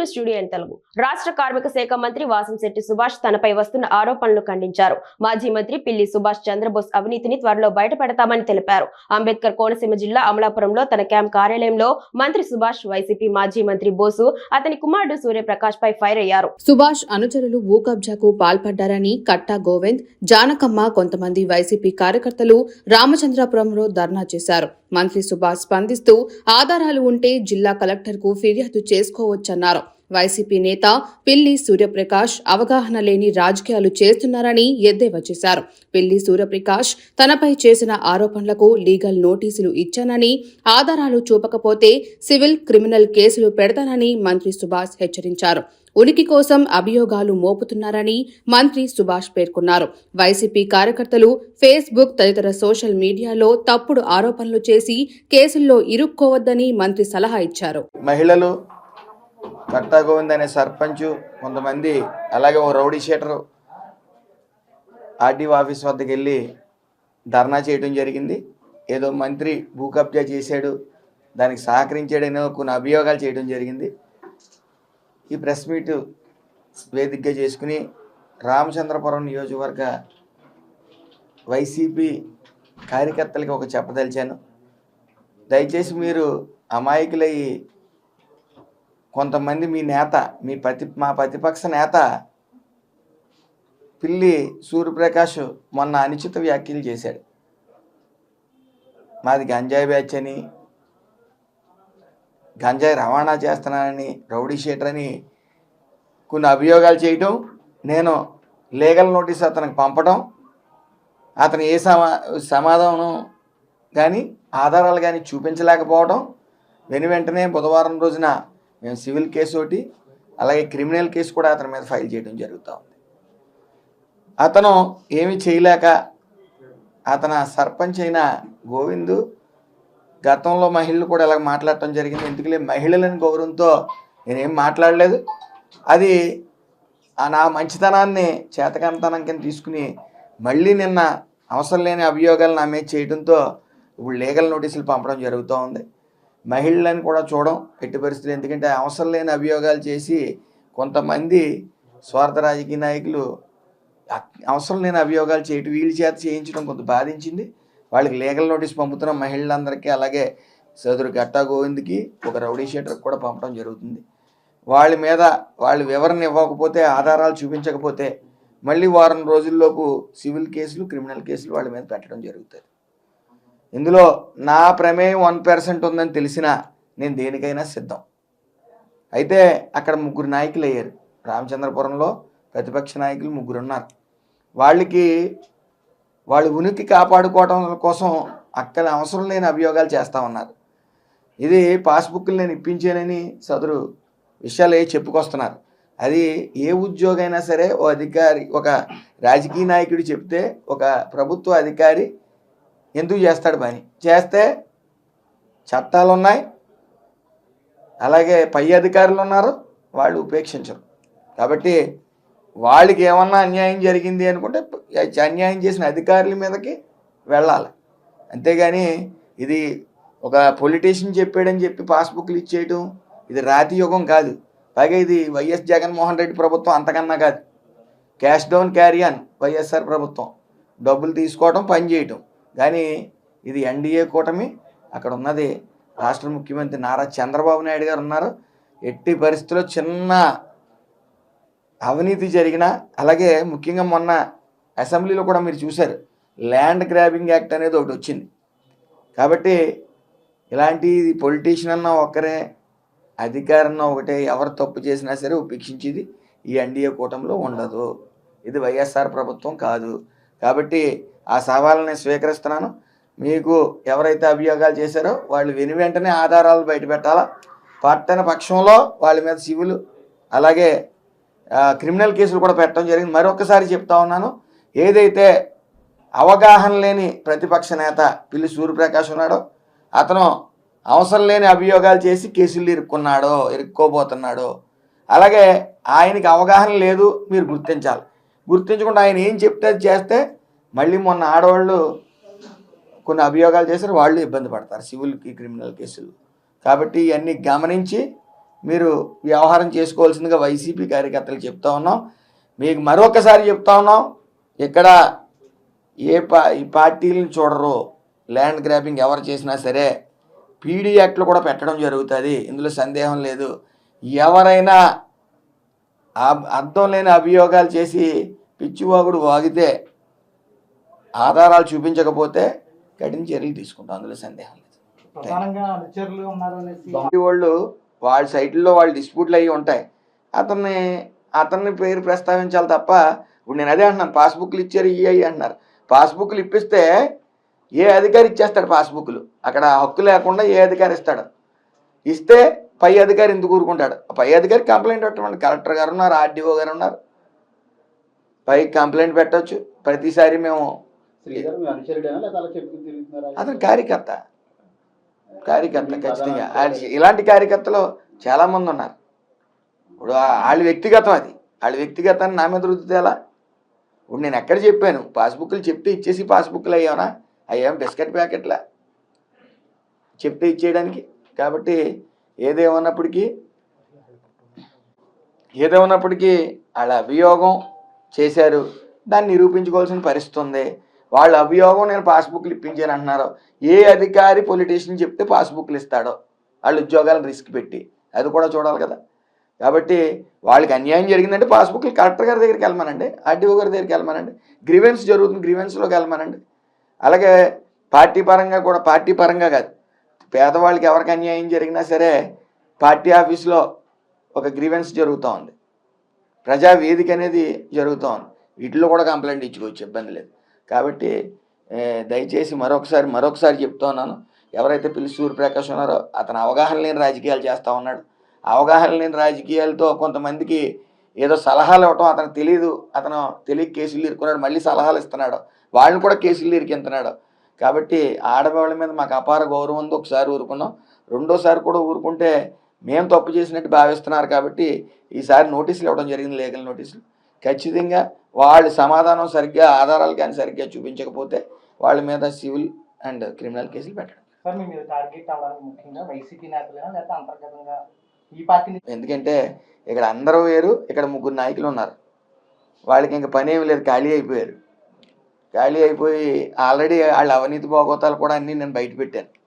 To studio in Telugu. రాష్ట్ర కార్మిక శాఖ మంత్రి వాసంశెట్టి సుభాష్ తనపై వస్తున్న ఆరోపణలు ఖండించారు. మాజీ మంత్రి పిల్లి సుభాష్ చంద్రబోస్ అవినీతిని త్వరలో బయటపెడతామని తెలిపారు. అంబేద్కర్ కోనసీమ జిల్లా అమలాపురంలో తన క్యాంప్ కార్యాలయంలో మంత్రి సుభాష్ వైసీపీ మాజీ మంత్రి బోసు అతని కుమారుడు సూర్యప్రకాష్ పై ఫైర్ అయ్యారు. సుభాష్ అనుచరులు భూ కబ్జాకు పాల్పడ్డారని కట్టా గోవింద్ జానకమ్మ కొంతమంది వైసీపీ కార్యకర్తలు రామచంద్రాపురంలో ధర్నా చేశారు. మంత్రి సుభాష్ స్పందిస్తూ ఆధారాలు ఉంటే జిల్లా కలెక్టర్కు ఫిర్యాదు చేసుకోవచ్చన్నారు. వైసీపీ నేత పిల్లి సూర్యప్రకాష్ అవగాహన లేని రాజకీయాలు చేస్తున్నారని ఎద్దేవా చేశారు. పిల్లి సూర్యప్రకాష్ తనపై చేసిన ఆరోపణలకు లీగల్ నోటీసులు ఇచ్చానని ఆధారాలు చూపకపోతే సివిల్ క్రిమినల్ కేసులు పెడతానని మంత్రి సుభాష్ హెచ్చరించారు. ఉనికి కోసం అభియోగాలు మోపుతున్నారని మంత్రి సుభాష్ పేర్కొన్నారు. వైసీపీ కార్యకర్తలు ఫేస్బుక్ తదితర సోషల్ మీడియాలో తప్పుడు ఆరోపణలు చేసి కేసుల్లో ఇరుక్కోవద్దని మంత్రి సలహా ఇచ్చారు. మహిళలు కర్తా గోవింద్ అనే సర్పంచ్ కొంతమంది అలాగే ఓ రౌడీ షీటర్ ఆర్డీఓ ఆఫీస్ వద్దకు వెళ్ళి ధర్నా చేయడం జరిగింది. ఏదో మంత్రి భూ కబ్జా చేశాడు దానికి సహకరించాడనే కొన్ని అభియోగాలు చేయడం జరిగింది. ఈ ప్రెస్ మీట్ వేదికగా చేసుకుని రామచంద్రపురం నియోజకవర్గ వైసీపీ కార్యకర్తలకి ఒక చెప్పదలిచాను. దయచేసి మీరు అమాయకులయ్యి కొంతమంది మీ నేత మీ ప్రతి మా ప్రతిపక్ష నేత పిల్లి సూర్యప్రకాష్ మొన్న అనుచిత వ్యాఖ్యలు చేశాడు. మాది గంజాయి బ్యాచ్ అని గంజాయి రవాణా చేస్తున్నానని రౌడీ షీటర్ అని కొన్ని అభియోగాలు చేయటం నేను లీగల్ నోటీస్ అతనికి పంపడం అతను ఏ సమా సమాధానం కానీ ఆధారాలు కానీ చూపించలేకపోవడం వెను వెంటనే బుధవారం రోజున మేము సివిల్ కేసు ఒకటి అలాగే క్రిమినల్ కేసు కూడా అతని మీద ఫైల్ చేయడం జరుగుతూ ఉంది. అతను ఏమి చేయలేక అతను సర్పంచ్ అయిన గోవిందు గతంలో మహిళలు కూడా ఇలాగ మాట్లాడటం జరిగింది. ఎందుకులే? మహిళలని గౌరవంతో నేనేం మాట్లాడలేదు. అది ఆ నా మంచితనాన్ని చేతకంతనం కింద తీసుకుని మళ్ళీ నిన్న అవసరం లేని అభియోగాలు నా మీద చేయడంతో ఇప్పుడు లీగల్ నోటీసులు పంపడం జరుగుతూ ఉంది. మహిళలను కూడా చూడడం ఎట్టి పరిస్థితులు. ఎందుకంటే అవసరం లేని అభియోగాలు చేసి కొంతమంది స్వార్థ రాజకీయ నాయకులు అవసరం లేని అభియోగాలు చేయటం వీళ్ళ చేత చేయించడం కొంత బాధించింది. వాళ్ళకి లీగల్ నోటీస్ పంపుతున్నాం మహిళలందరికీ అలాగే సోదరు గట్టా గోవింద్కి ఒక రౌడీ షీటర్కి కూడా పంపడం జరుగుతుంది. వాళ్ళ మీద వాళ్ళు వివరణ ఇవ్వకపోతే ఆధారాలు చూపించకపోతే మళ్ళీ వారం రోజుల్లోపు సివిల్ కేసులు క్రిమినల్ కేసులు వాళ్ళ మీద పెట్టడం జరుగుతుంది. ఇందులో నా ప్రమేయం వన్ పర్సెంట్ ఉందని తెలిసినా నేను దేనికైనా సిద్ధం. అయితే అక్కడ ముగ్గురు నాయకులు అయ్యారు. రామచంద్రపురంలో ప్రతిపక్ష నాయకులు ముగ్గురు ఉన్నారు వాళ్ళకి వాళ్ళు ఉనికి కాపాడుకోవడం కోసం అక్కడ అవసరం లేని అభియోగాలు చేస్తూ ఉన్నారు. ఇది పాస్బుక్లు నేను ఇప్పించానని సదరు విషయాలు ఏ చెప్పుకొస్తున్నారు. అది ఏ ఉద్యోగైనా సరే ఓ అధికారి ఒక రాజకీయ నాయకుడు చెప్తే ఒక ప్రభుత్వ అధికారి ఎందుకు చేస్తాడు పని? చేస్తే చట్టాలు ఉన్నాయి అలాగే పై అధికారులు ఉన్నారు వాళ్ళు ఉపేక్షించరు. కాబట్టి వాళ్ళకి ఏమన్నా అన్యాయం జరిగింది అనుకుంటే అన్యాయం చేసిన అధికారుల మీదకి వెళ్ళాలి. అంతేగాని ఇది ఒక పొలిటీషియన్ చెప్పాడని చెప్పి పాస్బుక్లు ఇచ్చేయటం ఇది రాతి యుగం కాదు. పైగా ఇది వైఎస్ జగన్మోహన్ రెడ్డి ప్రభుత్వం అంతకన్నా కాదు. క్యాష్ డౌన్ క్యారియన్ వైఎస్ఆర్ ప్రభుత్వం. డబ్బులు తీసుకోవడం పని చేయటం. కానీ ఇది ఎన్డీఏ కూటమి అక్కడ ఉన్నది రాష్ట్ర ముఖ్యమంత్రి నారా చంద్రబాబు నాయుడు గారు ఉన్నారు. ఎట్టి పరిస్థితుల్లో చిన్న అవినీతి జరిగిన అలాగే ముఖ్యంగా మొన్న అసెంబ్లీలో కూడా మీరు చూశారు ల్యాండ్ గ్రాబింగ్ యాక్ట్ అనేది ఒకటి వచ్చింది. కాబట్టి ఇలాంటి పొలిటీషియన్ అన్న ఒక్కరే అధికారన్న ఒకటే ఎవరు తప్పు చేసినా సరే ఉపేక్షించేది ఈ ఎన్డీఏ కూటమిలో ఉండదు. ఇది వైఎస్ఆర్ ప్రభుత్వం కాదు. కాబట్టి ఆ సవాళ్ళని స్వీకరిస్తున్నాను. మీకు ఎవరైతే అభియోగాలు చేశారో వాళ్ళు వెను వెంటనే ఆధారాలు బయటపెట్టాలా పట్టణ పక్షంలో వాళ్ళ మీద సివిల్ అలాగే క్రిమినల్ కేసులు కూడా పెట్టడం జరిగింది. మరొకసారి చెప్తా ఉన్నాను. ఏదైతే అవగాహన లేని ప్రతిపక్ష నేత పిల్లి సూర్యప్రకాష్ ఉన్నాడో అతను అవసరం లేని అభియోగాలు చేసి కేసులు ఇరుక్కున్నాడో ఇరుక్కోబోతున్నాడో అలాగే ఆయనకి అవగాహన లేదు మీరు గుర్తించాలి. గుర్తించకుండా ఆయన ఏం చెప్తే అది చేస్తే మళ్ళీ మొన్న ఆడవాళ్ళు కొన్ని అభియోగాలు చేశారు వాళ్ళు ఇబ్బంది పడతారు సివిల్కి క్రిమినల్ కేసులు. కాబట్టి ఇవన్నీ గమనించి మీరు వ్యవహారం చేసుకోవాల్సిందిగా వైసీపీ కార్యకర్తలు చెప్తా ఉన్నాం. మీకు మరొకసారి చెప్తా ఉన్నాం ఇక్కడ ఏ పా ఈ పార్టీలను చూడరు ల్యాండ్ గ్రాబింగ్ ఎవరు చేసినా సరే పీడీ యాక్ట్లు కూడా పెట్టడం జరుగుతుంది ఇందులో సందేహం లేదు. ఎవరైనా అర్థం లేని అభియోగాలు చేసి పిచ్చివాగుడు వాగితే ఆధారాలు చూపించకపోతే కఠిన చర్యలు తీసుకుంటాం. అందులో సందేహం లేదు. వాళ్ళు వాళ్ళ సైట్లో వాళ్ళ డిస్ప్యూట్లు అయ్యి ఉంటాయి. అతన్ని అతన్ని పేరు ప్రస్తావించాలి తప్ప ఇప్పుడు నేను అదే అంటున్నాను పాస్బుక్లు ఇచ్చారు ఇవి అయ్యి అంటున్నారు. పాస్బుక్లు ఇప్పిస్తే ఏ అధికారి ఇచ్చేస్తాడు పాస్బుక్లు? అక్కడ హక్కు లేకుండా ఏ అధికారి ఇస్తాడు? ఇస్తే పై అధికారి ఎందుకు ఊరుకుంటాడు? పై అధికారి కంప్లైంట్ పెట్టమండి కలెక్టర్ గారు ఉన్నారు ఆర్డీఓ గారు ఉన్నారు. పై కంప్లైంట్ పెట్టొచ్చు. ప్రతిసారి మేము అతను కార్యకర్త. కార్యకర్త ఖచ్చితంగా. ఇలాంటి కార్యకర్తలు చాలా మంది ఉన్నారు. ఇప్పుడు వాళ్ళ వ్యక్తిగతం అది. వాళ్ళ వ్యక్తిగతాన్ని నా మీద రుద్దితే ఎలా? ఇప్పుడు నేను ఎక్కడ చెప్పాను? పాస్బుక్లు చెప్తే ఇచ్చేసి పాస్బుక్లు అయ్యానా? అయ్యాం బిస్కెట్ ప్యాకెట్లా? చెప్తే ఇచ్చేయడానికి? కాబట్టి ఏదేమన్నప్పటికీ ఏదేమన్నప్పటికీ వాళ్ళ అభియోగం చేశారు. దాన్ని నిరూపించుకోవాల్సిన పరిస్థితి ఉంది. వాళ్ళ అభియోగం నేను పాస్బుక్లు ఇప్పించాను అంటున్నారు. ఏ అధికారి పొలిటీషియన్ చెప్తే పాస్బుక్లు ఇస్తాడో. వాళ్ళ ఉద్యోగాలను రిస్క్ పెట్టి. అది కూడా చూడాలి కదా. కాబట్టి వాళ్ళకి అన్యాయం జరిగిందంటే పాస్బుక్లు కలెక్టర్ గారి దగ్గరికి వెళ్ళమనండి ఆర్డీఓ గారి దగ్గరికి వెళ్ళమనండి గ్రీవెన్స్ జరుగుతుంది గ్రీవెన్స్లోకి వెళ్ళమనండి. అలాగే పార్టీ పరంగా కూడా పార్టీ పరంగా కాదు. పేదవాళ్ళకి ఎవరికి అన్యాయం జరిగినా సరే పార్టీ ఆఫీస్లో ఒక గ్రీవెన్స్ జరుగుతూ ఉంది ప్రజా వేదిక అనేది జరుగుతూ ఉంది. వీటిలో కూడా కంప్లైంట్ ఇచ్చుకోవచ్చు ఇబ్బంది లేదు. కాబట్టి దయచేసి మరొకసారి మరొకసారి చెప్తా ఉన్నాను. ఎవరైతే పిల్లి సూర్యప్రకాష్ ఉన్నారో అతను అవగాహన లేని రాజకీయాలు చేస్తూ ఉన్నాడు. అవగాహన లేని రాజకీయాలతో కొంతమందికి ఏదో సలహాలు ఇవ్వటం అతనికి తెలియదు అతను తెలియక కేసులు ఇరుకున్నాడు మళ్ళీ సలహాలు ఇస్తున్నాడు. వాళ్ళని కూడా కేసులు ఇరికింతున్నాడు. కాబట్టి ఆడవాళ్ళ మీద మాకు అపార గౌరవం ఉంది. ఒకసారి ఊరుకున్నాం. రెండోసారి కూడా ఊరుకుంటే మేము తప్పు చేసినట్టు భావిస్తున్నారు కాబట్టి ఈసారి నోటీసులు ఇవ్వడం జరిగింది లీగల్ నోటీసులు. ఖచ్చితంగా వాళ్ళ సమాధానం సరిగ్గా ఆధారాలు కానీ సరిగ్గా చూపించకపోతే వాళ్ళ మీద సివిల్ అండ్ క్రిమినల్ కేసులు పెట్టడం. ఎందుకంటే ఇక్కడ అందరూ వేరు ఇక్కడ ముగ్గురు నాయకులు ఉన్నారు. వాళ్ళకి ఇంకా పని ఏమి లేదు ఖాళీ అయిపోయారు. ఖాళీ అయిపోయి ఆల్రెడీ వాళ్ళ అవినీతి భోగోతాలు కూడా అన్నీ నేను బయట పెట్టాను.